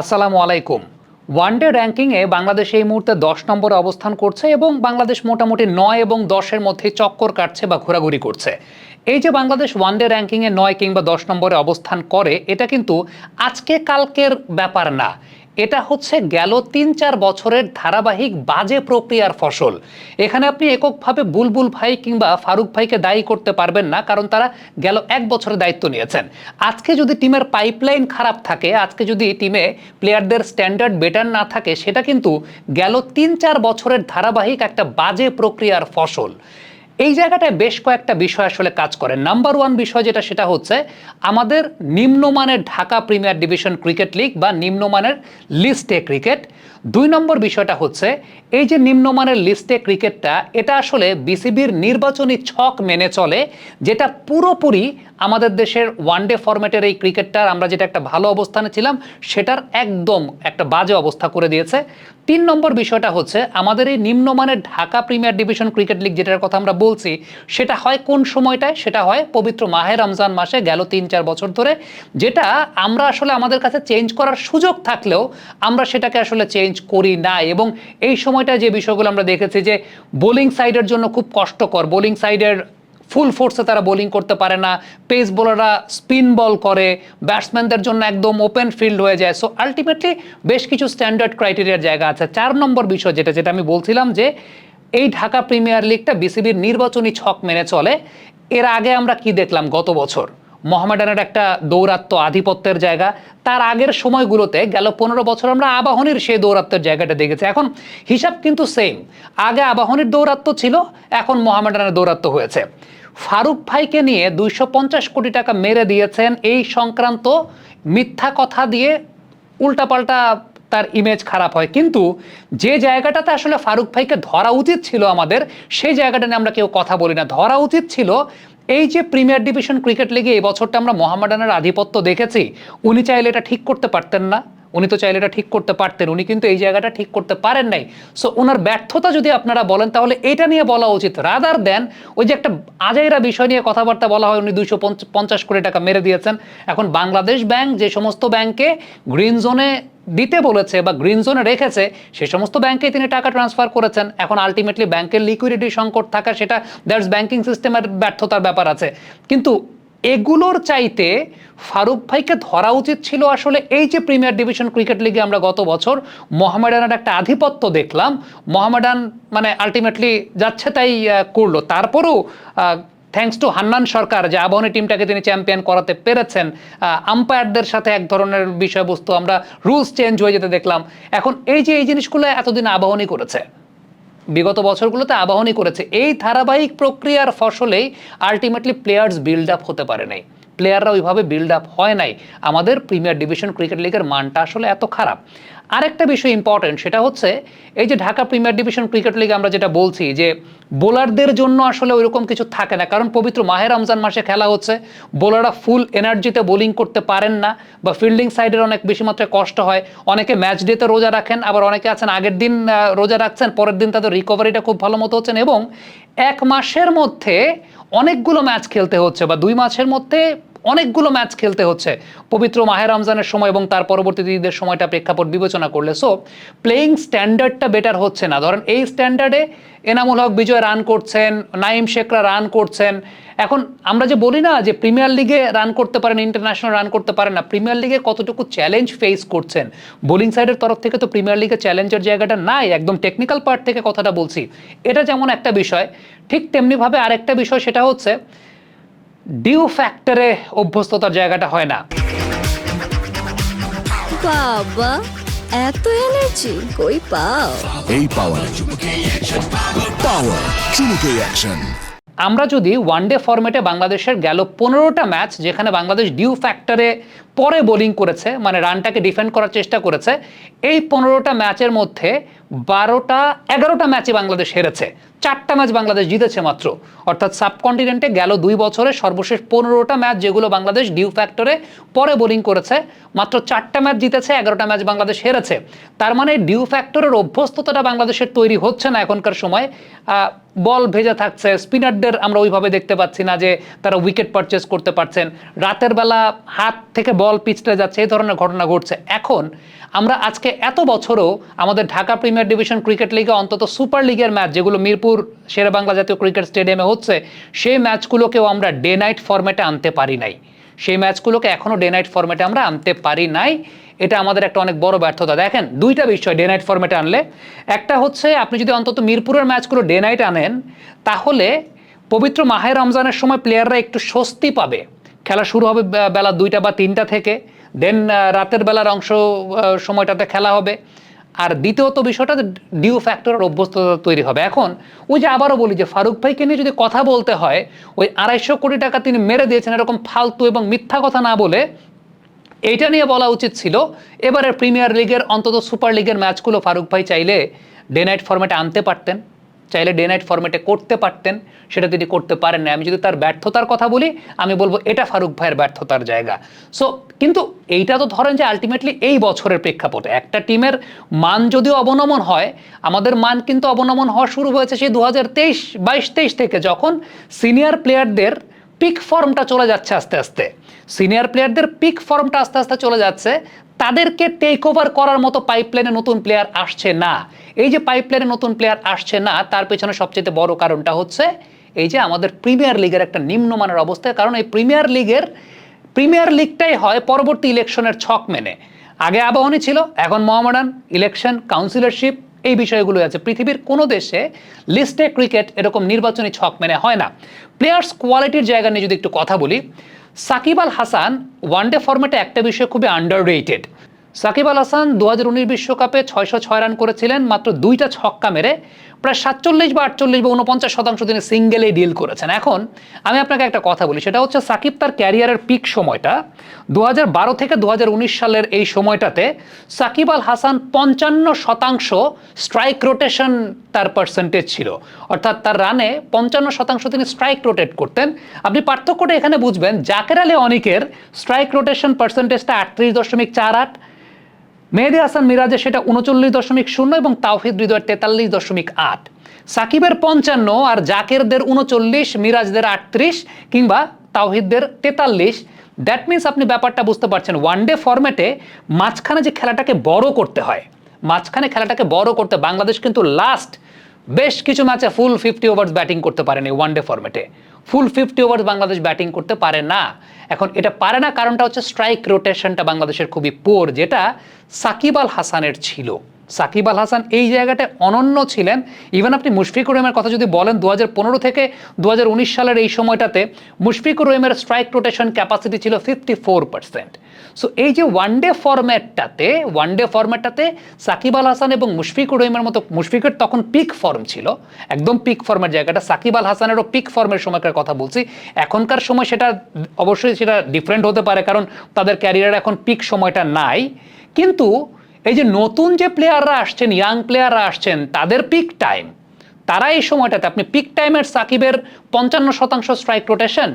আসসালামু আলাইকুম। ওয়ানডে র্যাঙ্কিংয়ে বাংলাদেশ এই মুহূর্তে দশ নম্বরে অবস্থান করছে এবং বাংলাদেশ মোটামুটি নয় এবং দশের মধ্যে চক্কর কাটছে বা ঘোরাঘুরি করছে। এই যে বাংলাদেশ ওয়ানডে র্যাঙ্কিংয়ে নয় কিংবা দশ নম্বরে অবস্থান করে, এটা কিন্তু আজকে কালকের ব্যাপার না। এটা হচ্ছে গেল তিন চার বছরের ধারাবাহিক বাজে প্রক্রিয়ার ফসল। এখানে আপনি এককভাবে বুলবুল ভাই কিংবা ফারুক ভাইকে দায়ী করতে পারবেন না, কারণ তারা গেল এক বছরের দায়িত্ব নিয়েছেন। আজকে যদি টিমের পাইপলাইন খারাপ থাকে, আজকে যদি টিমে প্লেয়ারদের স্ট্যান্ডার্ড বেটার না থাকে, সেটা কিন্তু গেল তিন চার বছরের ধারাবাহিক একটা বাজে প্রক্রিয়ার ফসল। এই জায়গাটায় বেশ কয়েকটা বিষয় আসলে কাজ করে। নাম্বার ওয়ান বিষয় যেটা, সেটা হচ্ছে আমাদের নিম্নমানের Dhaka premier division cricket league বা নিম্নমানের লিস্টে ক্রিকেট। দুই নম্বর বিষয়টা হচ্ছে এই যে নিম্নমানের লিস্টে ক্রিকেটটা, এটা আসলে বিসিবির নির্বাচনী ছক মেনে চলে, যেটা পুরোপুরি আমাদের দেশের ওয়ানডে ফরম্যাটের এই ক্রিকেটটার আমরা যেটা একটা ভালো অবস্থানে ছিলাম, সেটার একদম একটা বাজে অবস্থা করে দিয়েছে। তিন নম্বর বিষয়টা হচ্ছে, আমাদের এই নিম্নমানের Dhaka premier division cricket league যেটার কথা আমরা বলছি, সেটা হয় কোন সময়টায়? সেটা হয় পবিত্র মাহে রমজান মাসে গেল তিন চার বছর ধরে, যেটা আমরা আসলে আমাদের কাছে চেঞ্জ করার সুযোগ থাকলেও আমরা সেটাকে আসলে চেঞ্জ করি না এবং এই সময়টা যে বিষয়গুলো আমরা দেখেছি যে বোলিং সাইডের জন্য খুব কষ্টকর। বোলিং সাইডের ফুল ফোর্সে তারা বোলিং করতে পারে না। পেস বোলাররা স্পিন বল করে। ব্যাটসম্যানদের জন্য একদম ওপেন ফিল্ড হয়ে যায়। সো আলটিমেটলি বেশ কিছু স্ট্যান্ডার্ড ক্রাইটেরিয়ার জায়গা আছে। চার নম্বর বিষয় যেটা যেটা আমি বলছিলাম যে এই ঢাকা প্রিমিয়ার লিগটা বিসিবির নির্বাচনী ছক মেনে চলে। এর আগে আমরা কি দেখলাম গত বছর? মোহামেডানের একটা দৌরাত্ম আধিপত্যের জায়গা। তার আগের সময়গুলোতে গেল পনেরো বছর আমরা আবাহনীর সেই দৌরাত্মের জায়গাটা দেখেছি। এখন হিসাব কিন্তু সেম আগে আবাহনীর দৌরাত্ম ছিল, এখন মোহামেডানের দৌরাত্ম হয়েছে। ফারুক ভাইকে নিয়ে দুইশো পঞ্চাশ কোটি টাকা মেরে দিয়েছেন এই সংক্রান্ত মিথ্যা কথা দিয়ে উল্টাপাল্টা তার ইমেজ খারাপ হয়। কিন্তু যে জায়গাটাতে আসলে ফারুক ভাইকে ধরা উচিত ছিল আমাদের, সেই জায়গাটা নিয়ে আমরা কেউ কথা বলি না। ধরা উচিত ছিল এই যে প্রিমিয়ার ডিভিশন ক্রিকেট লিগে এই বছরটা আমরা মোহামেডানের আধিপত্য দেখেছি, উনি চাইলে এটা ঠিক করতে পারতেন না। উনি তো চাইলে এটা ঠিক করতে পারতেন, উনি কিন্তু এই জায়গাটা ঠিক করতে পারেন নাই। সো ওনার ব্যর্থতা যদি আপনারা বলেন, তাহলে এটা নিয়ে বলা উচিত। রাদার দেন ওই যে একটা আজাইরা বিষয় নিয়ে কথাবার্তা বলা হয়, উনি দুইশো পঞ্চাশ কোটি টাকা মেরে দিয়েছেন। এখন বাংলাদেশ ব্যাংক যে সমস্ত ব্যাংকে গ্রিন জোনে দিতে বলেছে বা গ্রিন জোনে রেখেছে, সে সমস্ত ব্যাংকে তিনি টাকা ট্রান্সফার করেছেন। এখন আলটিমেটলি ব্যাংকের লিকুইডিটি সংকট থাকা, সেটা দ্যাটস ব্যাংকিং সিস্টেমের ব্যর্থতার ব্যাপার আছে। কিন্তু এগুলোর চাইতে ফারুক ভাইকে ধরা উচিত ছিল আসলে এই যে প্রিমিয়ার ডিভিশন ক্রিকেট লিগে আমরা গত বছর মোহামেডানের একটা আধিপত্য দেখলাম। মোহামেডান মানে আলটিমেটলি যাচ্ছে তাই করল। তারপরেও থ্যাঙ্কস টু হান্নান সরকার, যে আবাহনী টিমটাকে তিনি চ্যাম্পিয়ন করাতে পেরেছেন আম্পায়ারদের সাথে এক ধরনের বিষয়বস্তু আমরা রুলস চেঞ্জ হয়ে যেতে দেখলাম। এখন এই যে এই জিনিসগুলো এতদিন আবাহনী করেছে বিগত বছরগুলোতে আবাহনী করেছে। এই ধারাবাহিক প্রক্রিয়ার ফসলেই আলটিমেটলি প্লেয়ার্স বিল্ড আপ হতে পারে নাই। প্লেয়াররা ওইভাবে বিল্ড আপ হয় নাই। আমাদের প্রিমিয়ার ডিভিশন ক্রিকেট লিগের মানটা আসলে এত খারাপ। আরেকটা বিষয় ইম্পর্টেন্ট সেটা হচ্ছে এই যে ঢাকা প্রিমিয়ার ডিভিশন ক্রিকেট লিগে আমরা যেটা বলছি যে বোলারদের জন্য আসলে ওইরকম কিছু থাকে না। কারণ পবিত্র মাহের রমজান মাসে খেলা হচ্ছে, বোলাররা ফুল এনার্জিতে বোলিং করতে পারেন না বা ফিল্ডিং সাইডের অনেক বেশি মাত্রায় কষ্ট হয়। অনেকে ম্যাচ ডেতে রোজা রাখেন, আবার অনেকে আছেন আগের দিন রোজা রাখছেন, পরের দিন তাদের রিকভারিটা খুব ভালো মতো হচ্ছেন এবং এক মাসের মধ্যে অনেকগুলো ম্যাচ খেলতে হচ্ছে বা দুই মাসের মধ্যে অনেকগুলো ম্যাচ খেলতে হচ্ছে। পবিত্র মাহের রমজানের সময় এবং তার পরবর্তী ঈদের সময়টা প্রেক্ষাপট বিবেচনা করলে। সো প্লেয়িং স্ট্যান্ডার্ডটা বেটার হচ্ছে না। ধরেন এই স্ট্যান্ডার্ডে এনামুল হক বিজয় রান করছেন নাইম শেখরা রান করছেন। এখন আমরা যে বলি না যে প্রিমিয়ার লিগে রান করতে পারেন ইন্টারন্যাশনাল রান করতে পারেন না প্রিমিয়ার লিগে কতটুকু চ্যালেঞ্জ ফেস করছেন? বোলিং সাইডের তরফ থেকে তো প্রিমিয়ার লিগে চ্যালেঞ্জের জায়গাটা নাই, একদম টেকনিক্যাল পার্ট থেকে কথাটা বলছি। এটা যেমন একটা বিষয়, ঠিক তেমনিভাবে আরেকটা বিষয় সেটা হচ্ছে ডিউ ফ্যাক্টরে অভ্যস্ততার জায়গাটা হয় না। বাবা এত এনার্জি কই পাও? এই পাওয়ার পাওয়ার চুমুকে অ্যাকশন আমরা যদি ওয়ানডে ফরম্যাটে বাংলাদেশের গেল পনেরোটা ম্যাচ যেখানে বাংলাদেশ ডিউ ফ্যাক্টরে পরে বোলিং করেছে মানে রানটাকে ডিফেন্ড করার চেষ্টা করেছে। এই পনেরোটা ম্যাচের মধ্যে বারোটা, এগারোটা ম্যাচে বাংলাদেশ হেরেছে। চারটা ম্যাচ বাংলাদেশ জিতেছে মাত্র। অর্থাৎ সাবকন্টিনেন্টে গেল দুই বছরে সর্বশেষ পনেরোটা ম্যাচ যেগুলো বাংলাদেশ ডিউ ফ্যাক্টরে পরে বোলিং করেছে। মাত্র চারটা ম্যাচ জিতেছে, এগারোটা ম্যাচ বাংলাদেশ হেরেছে। তার মানে ডিউ ফ্যাক্টরের অভ্যস্ততাটা বাংলাদেশের তৈরি হচ্ছে না এখনকার সময়। বল ভেজা থাকছে, স্পিনারদের আমরা ওইভাবে দেখতে পাচ্ছি না যে তারা উইকেট পারচেস করতে পারছেন। রাতের বেলা হাত থেকে বল পিচটা যাচ্ছে, এই ধরনের ঘটনা ঘটছে। এখন আমরা আজকে এত বছরও আমাদের ঢাকা প্রিমিয়ার ডিভিশন ক্রিকেট লিগে অন্তত সুপার লিগের ম্যাচ, যেগুলো মিরপুর শেরেবাংলা জাতীয় ক্রিকেট স্টেডিয়ামে হচ্ছে, সেই ম্যাচগুলোকেও আমরা ডে নাইট ফরম্যাটে আনতে পারি নাই। সেই ম্যাচগুলোকে এখনও ডে নাইট ফরম্যাটে আমরা আনতে পারি নাই। এটা আমাদের একটা অনেক বড় ব্যর্থতা। দেখেন, দুইটা বিষয় ডে নাইট ফরম্যাটে আনলে। একটা হচ্ছে, আপনি যদি অন্তত মিরপুরের ম্যাচগুলো ডে নাইট আনেন, তাহলে পবিত্র মাহে রমজানের সময় প্লেয়াররা একটু স্বস্তি পাবে। খেলা শুরু হবে বেলা দুইটা বা তিনটা থেকে দেন রাতের বেলার অংশ সময়টাতে খেলা হবে। আর দ্বিতীয়ত বিষয়টা ডিউ ফ্যাক্টরের অভ্যস্ততা তৈরি হবে। এখন, ওই যে আবারও বলি যে ফারুক ভাইকে নিয়ে যদি কথা বলতে হয়, ওই আড়াইশো কোটি টাকা তিনি মেরে দিয়েছেন এরকম ফালতু এবং মিথ্যা কথা না বলে, এইটা নিয়ে বলা উচিত ছিল এবারে প্রিমিয়ার লিগের অন্তত সুপার লিগের ম্যাচগুলো ফারুক ভাই চাইলে ডে নাইট ফরম্যাটে আনতে পারতেন। চাইলে ডে নাইট ফরম্যাটে করতে পারতেন, সেটা তিনি করতে পারেন না আমি যদি তার ব্যর্থতার কথা বলি, আমি বলব এটা ফারুক ভাইয়ের ব্যর্থতার জায়গা। সো কিন্তু এইটা তো ধরেন যে আলটিমেটলি এই বছরের প্রেক্ষাপটে একটা টিমের মান যদিও অবনমন হয়, আমাদের মান কিন্তু অবনমন হওয়া শুরু হয়েছে সেই দু হাজার তেইশ, বাইশ, তেইশ থেকে যখন সিনিয়র প্লেয়ারদের পিক ফর্মটা চলে যাচ্ছে আস্তে আস্তে। সিনিয়র প্লেয়ারদের পিক ফর্মটা আস্তে আস্তে চলে যাচ্ছে। তাদেরকে টেক ওভার করার মতো পাইপলাইনে নতুন প্লেয়ার আসছে না। এই যে পাইপলাইনে নতুন প্লেয়ার আসছে না, তার পেছনে সবচেয়ে বড় কারণটা হচ্ছে এই যে আমাদের প্রিমিয়ার লিগের একটা নিম্নমানের অবস্থায় কারণ এই প্রিমিয়ার লিগের প্রিমিয়ার লিগটাই হয় পরবর্তী ইলেকশনের ছক মেনে। আগে আবাহনী ছিল, এখন মোহামেডান ইলেকশন কাউন্সিলরশিপ এই বিষয়গুলো আছে। পৃথিবীর কোনো দেশে লিস্টে ক্রিকেট এরকম নির্বাচনী ছক মেনে হয় না। প্লেয়ার্স কোয়ালিটির জায়গা নিয়ে যদি একটু কথা বলি, সাকিব আল হাসান ওয়ানডে ফরম্যাটে একটা বিষয় খুবই আন্ডার সাকিব আল হাসান দু হাজার উনিশ বিশ্বকাপে ছয়শো ছয় রান করেছিলেন, মাত্র দুইটা ছক্কা মেরে প্রায় সাতচল্লিশ বা আটচল্লিশ বা উনপঞ্চাশ শতাংশ তিনি সিঙ্গেলেই ডিল করেছেন। এখন আমি আপনাকে একটা কথা বলি, সেটা হচ্ছে সাকিব তার ক্যারিয়ারের পিক সময়টা। দু থেকে দুহাজার উনিশ সালের এই সময়টাতে সাকিব আল হাসান পঞ্চান্ন শতাংশ স্ট্রাইক রোটেশন তার পার্সেন্টেজ ছিল। অর্থাৎ তার রানে পঞ্চান্ন শতাংশ তিনি স্ট্রাইক রোটেট করতেন। আপনি পার্থক্যটা এখানে বুঝবেন, জাকের আলী অনিকের স্ট্রাইক রোটেশন পার্সেন্টেজটা আটত্রিশ দশমিক চার আট মেহেদি হাসান মিরাজের সেটা উনচল্লিশ দশমিক শূন্য এবং তাওফিদ হৃদয়ের তেতাল্লিশ দশমিক আট। সাকিবের পঞ্চান্ন আর জাকেরদের উনচল্লিশ, মিরাজদের আটত্রিশ কিংবা তাওহিদদের তেতাল্লিশ। দ্যাট মিন্স আপনি ব্যাপারটা বুঝতে পারছেন। ওয়ান ডে ফরম্যাটে মাঝখানে যে খেলাটাকে বড় করতে হয়, মাঝখানে খেলাটাকে বড় করতে বাংলাদেশ কিন্তু লাস্ট বেশ কিছু ম্যাচে ফুল ফিফটি ওভার্স ব্যাটিং করতে পারেনি ওয়ান ডে ফর্মেটে full fifty overs Bangladesh batting করতে পারে না। এখন এটা পারে না কারণটা হচ্ছে স্ট্রাইক রোটেশনটা বাংলাদেশের খুবই পোর যেটা সাকিব আল হাসানের ছিল। সাকিব আল হাসান এই জায়গাটায় অনন্য ছিলেন। ইভেন আপনি মুশফিকুর রহিমের কথা যদি বলেন দু হাজার পনেরো থেকে দু হাজার উনিশ সালের এই সময়টাতে মুশফিকুর রহিমের স্ট্রাইক রোটেশন ক্যাপাসিটি ছিল ফিফটি ফোর পার্সেন্ট সো এই যে ওয়ান ডে ফরম্যাটটাতে ওয়ান ডে ফরম্যাটটাতে সাকিব আল হাসান এবং মুশফিকুর রহিমের মতো, মুশফিকের তখন পিক ফর্ম ছিল। একদম পিক ফর্মের জায়গাটা। সাকিব আল হাসানেরও পিক ফর্মের সময়কার কথা বলছি। এখনকার সময় সেটা অবশ্যই সেটা ডিফারেন্ট হতে পারে, কারণ তাদের ক্যারিয়ার এখন পিক সময়টা নাই। কিন্তু এই যে নতুন যে প্লেয়াররা আসছেন ইয়াং প্লেয়াররা আসছেন, তাদের পিক টাইম তারা এই সময়টাতে, আপনি পিক টাইমের সাকিবের পঞ্চান্ন শতাংশ স্ট্রাইক রোটেশন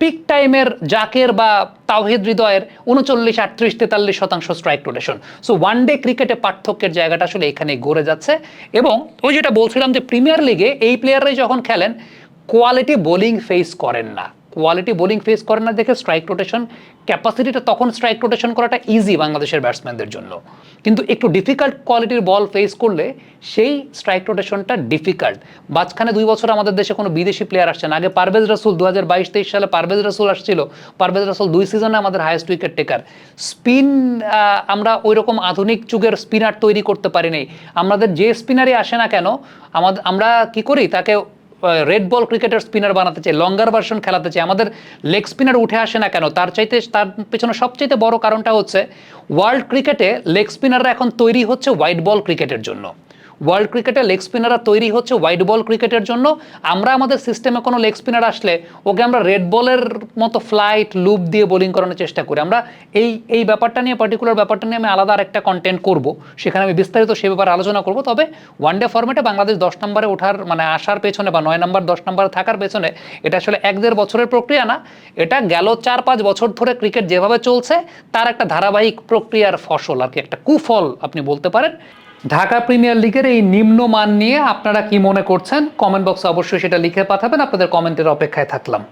পিক টাইমের জাকের বা তাওহিদ হৃদয়ের উনচল্লিশ, আটত্রিশ, তেতাল্লিশ শতাংশ strike rotation so one day ক্রিকেটে পার্থক্যের জায়গাটা আসলে এখানে গড়ে যাচ্ছে এবং ওই যেটা বলছিলাম যে প্রিমিয়ার লিগে এই প্লেয়াররাই যখন খেলেন কোয়ালিটি বোলিং ফেস করেন না। কোয়ালিটি বোলিং ফেস করে না দেখে স্ট্রাইক রোটেশন ক্যাপাসিটিটা তখন স্ট্রাইক রোটেশন করাটা ইজি বাংলাদেশের ব্যাটসম্যানদের জন্য। কিন্তু একটু ডিফিকাল্ট কোয়ালিটির বল ফেস করলে সেই স্ট্রাইক রোটেশনটা ডিফিকাল্ট মাঝখানে দুই বছর আমাদের দেশে কোনো বিদেশি প্লেয়ার আসছে না। আগে পারভেজ রাসুল দু হাজার বাইশ, তেইশ সালে পারভেজ রাসুল আসছিল। পারভেজ রাসুল দুই সিজনে আমাদের হায়েস্ট উইকেট টেকার স্পিন আমরা ওই রকম আধুনিক যুগের স্পিনার তৈরি করতে পারি পারিনি। আমাদের যে স্পিনারই আসে না কেন আমাদের আমরা কি করি? তাকে রেড বল ক্রিকেটের স্পিনার বানাতে চাই লঙ্গার ভার্সন খেলাতে চাই, আমাদের লেগ স্পিনার উঠে আসে না কেন? তার চাইতে, তার পেছনে সবচাইতে বড় কারণটা হচ্ছে ওয়ার্ল্ড ক্রিকেটে লেগ স্পিনাররা এখন তৈরি হচ্ছে হোয়াইট বল ক্রিকেটের জন্য। ওয়ার্ল্ড ক্রিকেটে লেগ স্পিনাররা তৈরি হচ্ছে হোয়াইট বল ক্রিকেটের জন্য। আমরা আমাদের সিস্টেমে কোনো লেগ স্পিনার আসলে ওকে আমরা রেড বলের মতো ফ্লাইট লুপ দিয়ে বোলিং করানোর চেষ্টা করি। আমরা এই এই ব্যাপারটা নিয়ে পার্টিকুলার ব্যাপারটা নিয়ে আমি আলাদা আরেকটা কন্টেন্ট করব। সেখানে আমি বিস্তারিত সে ব্যাপারে আলোচনা করব। তবে ওয়ান ডে ফর্মেটে বাংলাদেশ দশ নম্বরে ওঠার মানে আসার পেছনে বা নয় নম্বর, দশ নম্বরে থাকার পেছনে এটা আসলে এক দেড় বছরের প্রক্রিয়া না। এটা গেল চার পাঁচ বছর ধরে ক্রিকেট যেভাবে চলছে, তার একটা ধারাবাহিক প্রক্রিয়ার ফসল আর কি, একটা কুফল আপনি বলতে পারেন। ঢাকা প্রিমিয়ার লিগের এই নিম্ন মান নিয়ে আপনারা কি মনে করছেন? কমেন্ট বক্সে অবশ্যই সেটা লিখে পাঠাবেন। আপনাদের কমেন্টের অপেক্ষায় থাকলাম।